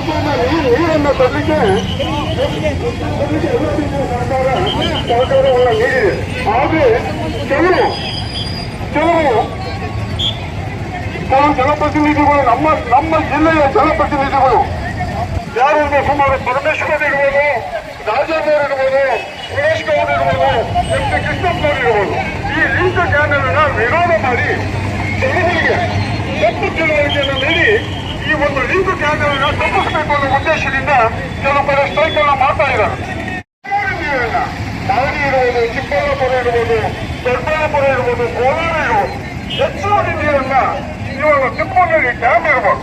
ನೀರನ್ನು ಸರ್ಕಾರ ಸಹಕಾರವನ್ನು ನೀಡಿದೆ ಆದರೆ ಕೆಲವು ಕೆಲವು ಕೆಲವು ಜನಪ್ರತಿನಿಧಿಗಳು ನಮ್ಮ ನಮ್ಮ ಜಿಲ್ಲೆಯ ಜನಪ್ರತಿನಿಧಿಗಳು ಯಾರು ಸುಮಾರು ಪರಮೇಶ್ವರ್ ಇರ್ಬೋದು ರಾಜೇಂದ್ರ ಇರ್ಬೋದು ಸುರೇಶ್ ಗೌಡ್ ಇರ್ಬೋದು ಎಂ ಪಿ ಇರ್ಬೋದು ಈ ಲಿಂಕ್ ಚಾನೆಲ್ ವಿರೋಧ ಮಾಡಿ ಜನಗಳಿಗೆ ತಪ್ಪು ತಿಳುವಳಿಕೆಯನ್ನು ನೀಡಿ ಈ ಒಂದು ಲಿಂಕ್ ಚಾನೆಲ್ ತಪ್ಪಿಸಬೇಕು ಅನ್ನೋ ಉದ್ದೇಶದಿಂದ ಕೆಲವು ಕಡೆ ಸ್ಟ್ರೈಕ್ ಅನ್ನು ಮಾಡ್ತಾ ಇದ್ದಾರೆ. ಮಾಗಡಿ ಇರುವುದು, ಚಿಕ್ಕಬಳ್ಳಾಪುರ ಇರ್ಬೋದು, ದೊಡ್ಡಬಳ್ಳಾಪುರ ಇರ್ಬೋದು, ಕೋಲಾರ ಇರ್ಬೋದು, ಹೆಚ್ಚುವರಿ ನೀರನ್ನ ಇವಾಗ ತಿಪ್ಪಲ್ಲಿ ಡ್ಯಾಮ್ ಇರ್ಬೋದು.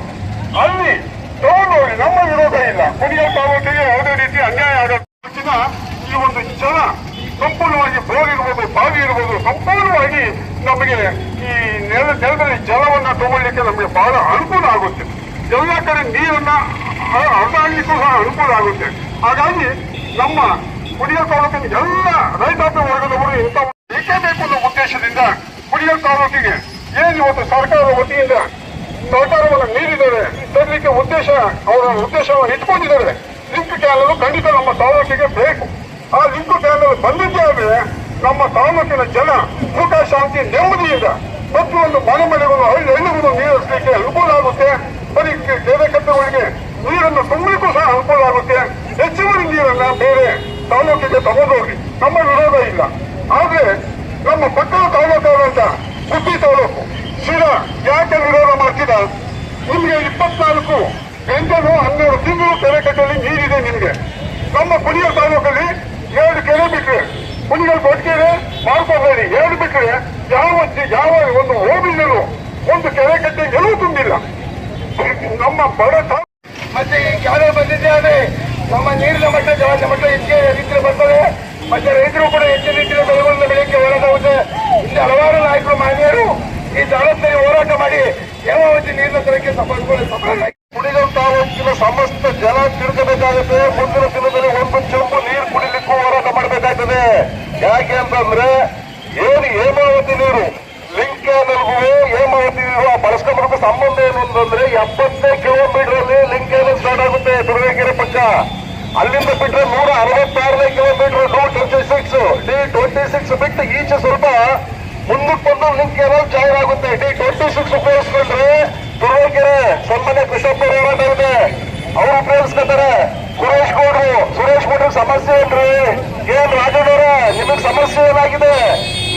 ಅಲ್ಲಿ ತಗೊಂಡೋಗಿ ನಮ್ಮ ವಿರೋಧ ಇಲ್ಲ. ಕುಡಿಯೋ ತಾಲೂಕಿಗೆ ಯಾವುದೇ ರೀತಿ ಅನ್ಯಾಯ ಆಗುತ್ತಿನ ಈ ಒಂದು ಜನ ಸಂಪೂರ್ಣವಾಗಿ ಬೋರ್ ಇರ್ಬೋದು ಬಾವಿ ಇರ್ಬೋದು, ಸಂಪೂರ್ಣವಾಗಿ ನಮಗೆ ಈ ನೆಲ ನೆಲದಲ್ಲಿ ಜಲವನ್ನ ತಗೊಳ್ಳಿಕ್ಕೆ ನಮಗೆ ಬಹಳ ಅನುಕೂಲ ಆಗುತ್ತೆ. ಎಲ್ಲ ಕಡೆ ನೀರನ್ನ ಹರಿದಾಡ್ಲಿಕ್ಕೂ ಸಹ ಅನುಕೂಲ ಆಗುತ್ತೆ. ಹಾಗಾಗಿ ನಮ್ಮ ಕುಡಿಯ ತಾಲೂಕಿನ ಎಲ್ಲ ರೈತಾಪಿ ವರ್ಗದವರು ಇಂಥ ಬೇಕೇ ಅನ್ನೋ ಉದ್ದೇಶದಿಂದ ಕುಡಿಯ ತಾಲೂಕಿಗೆ ಏನು ಇವತ್ತು ಸರ್ಕಾರದ ವತಿಯಿಂದ ಸರ್ಕಾರವನ್ನು ನೀಡಿದ್ದಾರೆ ತರಲಿಕ್ಕೆ ಉದ್ದೇಶ, ಅವರ ಉದ್ದೇಶವನ್ನು ಇಟ್ಕೊಂಡಿದ್ದಾರೆ. ಲಿಂಕ್ ಕ್ಯಾನಲ್ ಖಂಡಿತ ನಮ್ಮ ತಾಲೂಕಿಗೆ ಬೇಕು. ಆ ಲಿಂಕ್ ಕ್ಯಾನಲ್ ಬಂದಿದ್ದೇ ನಮ್ಮ ತಾಲೂಕಿನ ಜನ ಸುಖ, ಶಾಂತಿ, ನೆಮ್ಮದಿಯಿಂದ ಪ್ರತಿಯೊಂದು ಮನೆ ಮನೆಗಳು ಹಳ್ಳಿ ಹಳ್ಳಿಗಳು ನೀರಿಸಲಿಕ್ಕೆ ಅನುಕೂಲ ಆಗುತ್ತೆ. ಬರೀ ಕೆರೆ ಕಟ್ಟೆಗಳಿಗೆ ನೀರನ್ನು ತುಂಬಲಿಕ್ಕೂ ಸಹ ಅನುಕೂಲ ಆಗುತ್ತೆ. ಹೆಚ್ಚುವರಿ ನೀರನ್ನ ಬೇರೆ ತಾಲೂಕಿಗೆ ತಗೊಂಡೋಗಿ ನಮ್ಮ ವಿರೋಧ ಇಲ್ಲ. ಆದ್ರೆ ನಮ್ಮ ಪಕ್ಕದ ತಾಲೂಕಾದಂತ ಗುಬ್ಬಿ ತಾಲೂಕು ಶಿರಾ ಯಾಕೆ ವಿರೋಧ ಮಾಡ್ತಿದ ನಿಮ್ಗೆ ಇಪ್ಪತ್ನಾಲ್ಕು ಎಂಟನು ಹನ್ನೆರಡು ತಿಂಗಳು ಕೆರೆ ಕಟ್ಟೆಯಲ್ಲಿ ನೀರಿದೆ ನಿಮ್ಗೆ. ನಮ್ಮ ಕುಡಿಯೋ ತಾಲೂಕಲ್ಲಿ ಎರಡು ಕೆರೆ ಬಿಟ್ರೆ ಕುಣಿಗಲ್ ಕೊಟ್ಟಿಗೆ ಮಾಡ್ಕೋಬೇಡಿ ಎರಡು ಬಿಟ್ರೆ ಯಾವ ಯಾವ ಒಂದು ಹೋಬಿನಲ್ಲೂ ಒಂದು ಕೆರೆ ಕಟ್ಟೆ ಎಲ್ಲೂ ತುಂಬಿಲ್ಲ. ನಮ್ಮ ಬಡ ಮತ್ತೆ ಈ ಕ್ಯಾರೆ ಬಂದಿದೆ ಆದ್ರೆ ನಮ್ಮ ನೀರಿನ ಮಟ್ಟ ಜಲದ ಮಟ್ಟ ಹೆಚ್ಚಿಗೆ ರೀತಿಯಲ್ಲಿ ಬರ್ತದೆ. ಮತ್ತೆ ರೈತರು ಕೂಡ ಹೆಚ್ಚಿನ ರೀತಿಯ ಬೆಳೆಗಳನ್ನು ಬೆಳೆಯಕ್ಕೆ ಹೋರಾಟವಾಗುತ್ತೆ ಇಲ್ಲಿ ಹಲವಾರು ನಾಯಕರು ಮಾನ್ಯರು ಈ ತಾಲೂಕಿನಲ್ಲಿ ಹೋರಾಟ ಮಾಡಿ ಹೇಮಾವತಿ ನೀರಿನ ತರಕ್ಕೆ ಸಫಲ ಕುಡಿಗಲ್ ತಾಲೂಕಿನ ಸಮಸ್ತ ಜಲ ತಿರುಗಬೇಕಾಗುತ್ತೆ. ಮುಂದಿನ ದಿನದಲ್ಲಿ ಒಂದು ಚಂಪು ನೀರು ಕುಡಿಲಿಕ್ಕೂ ಹೋರಾಟ ಮಾಡಬೇಕಾಗ್ತದೆ. ಯಾಕೆ ಅಂತಂದ್ರೆ ಏನು ಹೇಮಾವತಿ ನೀರು ಲಿಂಕ್ ಏನ್ ನೀರು ಬಳಸ್ಕೊಂಡ್ರಿಗೆ ಸಂಬಂಧ ಏನು ಅಂತಂದ್ರೆ ಎಪ್ಪತ್ತನೇ ಕಿಲೋಮೀಟರ್ ಅಲ್ಲಿ ಲಿಂಕ್ ಕ್ಯಾನಲ್ ಸ್ಟಾರ್ಟ್ ಆಗುತ್ತೆ ತುರುವೇಕೆರೆ ಪಕ್ಕ. ಅಲ್ಲಿಂದ ಬಿಟ್ರೆ ನೂರ ಅರವತ್ತಾರನೇ kilometre two twenty six D twenty six ಬಿಟ್ಟು ಈಚೆ ಸ್ವಲ್ಪ ಮುಂದಕ್ಕೆ ಬಂದು ಲಿಂಕ್ ಏನೋ ಜಾಯಿನ್ ಆಗುತ್ತೆ. ಡಿ ಟ್ವೆಂಟಿ ಸಿಕ್ಸ್ ಉಪಯೋಗಿಸ್ಕೊಂಡ್ರೆ ತುರುವೇಕೆರೆ, ಸನ್ಮಾನ್ಯ ಕೃಷ್ಣಪ್ಪ ಹೋರಾಟ ಇದೆ. ಅವರು ಉಪಯೋಗಿಸ್ಕೊತಾರೆ. ಸುರೇಶ್ ಗೌಡ್ರು ಸುರೇಶ್ ಗೌಡ್ರು ಸಮಸ್ಯೆ ಏನ್ರಿ ಏನ್ ರಾಜಣ್ಣವ್ರ ನಿಮಗ್ ಸಮಸ್ಯೆ ಏನಾಗಿದೆ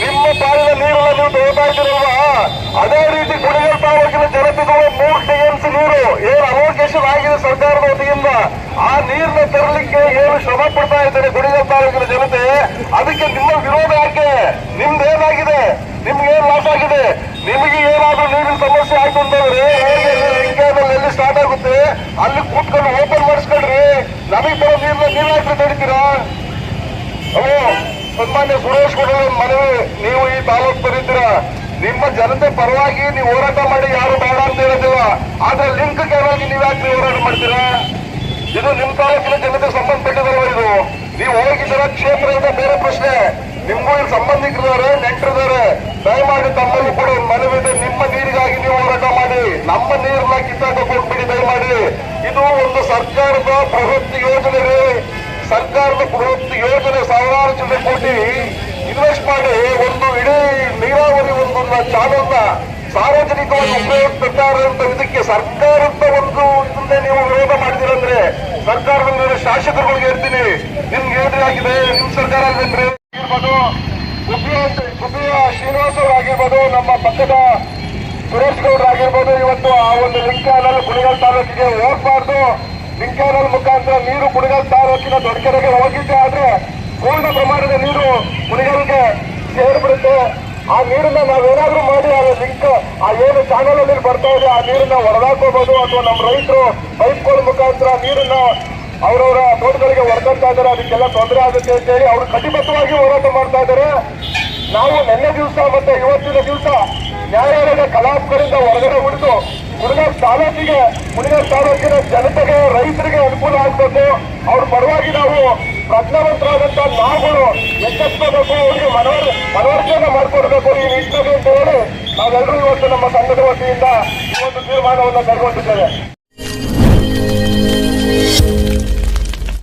ನಿಮ್ಮ ಪಾಲಿನ ನೀರೆಲ್ಲ ನೀವು ತಗೋತಾ ಇದ್ದೀರಲ್ವಾ ಅದೇ ರೀತಿ ಕುಡಿಯಲ್ ತಾಲೂಕಿನ ಜನತೆಗಳು ಮೂರು ಟಿಎಂಸಿ ನೀರು, ಏನು ಅಲೋಕೇಶನ್ ಆಗಿದೆ ಸರ್ಕಾರದ ವತಿಯಿಂದ, ಆ ನೀರನ್ನ ತರಲಿಕ್ಕೆ ಏನು ಶ್ರಮ ಪಡ್ತಾ ಇದ್ದಾರೆ ಕುಡಿಯಲ್ ತಾಲೂಕಿನ ಜನತೆ? ಅದಕ್ಕೆ ನಿಮ್ಮ ವಿರೋಧ ಯಾಕೆ? ನಿಮ್ದೇನಾಗಿದೆ ನಿಮ್ಗೆ ಏನ್ ಲಾಸ್ ಆಗಿದೆ? ನಿಮಗೆ ಏನಾದ್ರೂ ನೀರಿನ ಸಮಸ್ಯೆ ಆಯ್ತು ಅಂತಂದ್ರೆ ಎಲ್ಲಿ ಸ್ಟಾರ್ಟ್ ಆಗುತ್ತೆ? ಅಲ್ಲಿ ಕೂತ್ಕೊಂಡು ಓಪನ್ ಮಾಡಿಸ್ಕೊಳ್ರಿ. ನಮಗೆ ಬರೋ ನೀರ್ನ ನೀವ್ ಯಾಕೆ ತಡಿತೀರಾ ಸನ್ಮಾನ್ಯ ಸುರೇಶ್ ಕೂಡ ಮನವಿ ನೀವು ಈ ತಾಲೂಕು ಬರೀತೀರಾ ನಿಮ್ಮ ಜನತೆ ಪರವಾಗಿ ನೀವು ಹೋರಾಟ ಮಾಡಿ ಯಾರು ಬೇಡ ಅಂತ ಹೇಳೋದಿಲ್ಲ. ಆದ್ರೆ ಲಿಂಕ್ ಕ್ಯಾನಲ್ಗೆ ನೀವು ಯಾಕೆ ಹೋರಾಟ ಮಾಡ್ತೀರಾ? ಇದು ನಿಮ್ ತಾಲೂಕಿನ ಜನತೆ ಸಂಬಂಧಪಟ್ಟಿದಲ್ವ ಇದು? ನೀವು ಹೋಗಿದ್ದೀರ ಕ್ಷೇತ್ರದಿಂದ ಬೇರೆ ಪ್ರಶ್ನೆ. ನಿಮ್ಗೂ ಇಲ್ಲಿ ಸಂಬಂಧಿಕರಿದ್ದಾರೆ, ನೆಂಟರಿದ್ದಾರೆ. ದಯಮಾಡಿ ತಮ್ಮಲ್ಲಿ ಕೂಡ ಮನವಿ ಇದೆ. ನಿಮ್ಮ ನೀರಿಗಾಗಿ ನೀವು ಹೋರಾಟ ಮಾಡಿ. ನಮ್ಮ ನೀರನ್ನ ಕಿತ್ತಾಕ ಕೊಟ್ಬಿಡಿ ದಯಮಾಡಿ. ಇದು ಒಂದು ಸರ್ಕಾರದ ಬೃಹತ್ ಯೋಜನೆ ರೀ ಸರ್ಕಾರದ ಬೃಹತ್ ಯೋಜನೆ ಸಾವಿರಾರು ಜನ ಕೋಟಿ. ಇನ್ವೆಸ್ಟ್ ಮಾಡಿ ಒಂದು ಇಡೀ ನೀರಾವರಿ ಒಂದು ಚಾಲನ್ನ ಸಾರ್ವಜನಿಕವಾಗಿ ಉಪಯೋಗ ತರ್ತಾರೆ ಅಂತ ಇದಕ್ಕೆ ಸರ್ಕಾರದ ಒಂದು ಇದನ್ನೇ ನೀವು ವಿರೋಧ ಮಾಡಿದಿರಂದ್ರೆ ಸರ್ಕಾರದಲ್ಲಿ ಶಾಸಕರುಗಳಿಗೆ ಹೇಳ್ತೀನಿ. ನಿಮ್ಗೆ ಏನ್ರಿ ಆಗಿದೆ. ನಿಮ್ ಸರ್ಕಾರ ಇರ್ಬೋದು ಗುಬ್ಬಿಯ ಶ್ರೀನಿವಾಸ್ ಅವರಾಗಿರ್ಬೋದು ನಮ್ಮ ಪಕ್ಕದ ಸುರೇಶ್ ಗೌಡ್ರ ಆಗಿರ್ಬೋದು, ಇವತ್ತು ಆ ಒಂದು ಲಿಂಕಾನಲ್ ಕುಣಿಗಲ್ ತಾಲೂಕಿಗೆ ಹೋಗ್ಬಾರ್ದು. ಲಿಂಕಾನಲ್ ಮುಖಾಂತರ ನೀರು ಕುಣಿಗಲ್ ತಾಲೂಕಿನ ದೊಡ್ಡಕೆರೆಗೆ ಹೋಗಿದ್ದೆ ಆದ್ರೆ ಪೂರ್ಣ ಪ್ರಮಾಣದ ನೀರು ಮುನಿಗಳಿಗೆ ಸೇರ್ಬಿಡುತ್ತೆ. ಆ ನೀರನ್ನ ನಾವೇನಾದ್ರೂ ಮಾಡಿ, ಆ ಲಿಂಕ್, ಆ ಏನು ಚಾನಲ್ ಅಲ್ಲಿ ಬರ್ತಾ ಇದೆ, ಆ ನೀರನ್ನ ಹೊರದಾಕೋಬಹುದು ಅಥವಾ ನಮ್ಮ ರೈತರು ಪೈಪ್ಗಳ ಮುಖಾಂತರ ನೀರನ್ನ ಅವರವರ ತೋಟಗಳಿಗೆ ಹೊರದಂತಾ ಇದ್ದಾರೆ. ಅದಕ್ಕೆಲ್ಲ ತೊಂದರೆ ಆಗುತ್ತೆ ಅಂತ ಹೇಳಿ ಅವರು ಕಟಿಬದ್ಧವಾಗಿ ಹೋರಾಟ ಮಾಡ್ತಾ ಇದ್ದಾರೆ. ನಾವು ನಿನ್ನೆ ದಿವಸ ಮತ್ತೆ ಇವತ್ತಿನ ದಿವಸ ನ್ಯಾಯಾಲಯದ ಕಲಾಪಗಳಿಂದ ಹೊರಗಡೆ ಉಳಿದು ಮುರುಘಾಸ್ ತಾಲೂಕಿಗೆ ಮುರುಘಾಸ್ ತಾಲೂಕಿನ ಜನತೆಗೆ, ರೈತರಿಗೆ ಅನುಕೂಲ ಆಗಬೇಕು. ಅವ್ರ ಪರವಾಗಿ ನಾವು ಪ್ರಜ್ಞಾವಂತರಾದಂತ ನಾವುಗಳು ಎಚ್ಚೆತ್ಕೋಬೇಕು ಅವರಿಗೆ ಮನವರ್, ಮನವರಿಕೆಯನ್ನ ಮಾಡ್ಕೊಡ್ಬೇಕು ಈ ನಿಟ್ಟಿನಲ್ಲಿ ಅಂತ ಹೇಳಿ ನಾವೆಲ್ಲರೂ ಇವತ್ತು ನಮ್ಮ ಸಂಘದ ವತಿಯಿಂದ ಈ ಒಂದು ತೀರ್ಮಾನವನ್ನು ಕೈಗೊಂಡಿದ್ದೇವೆ.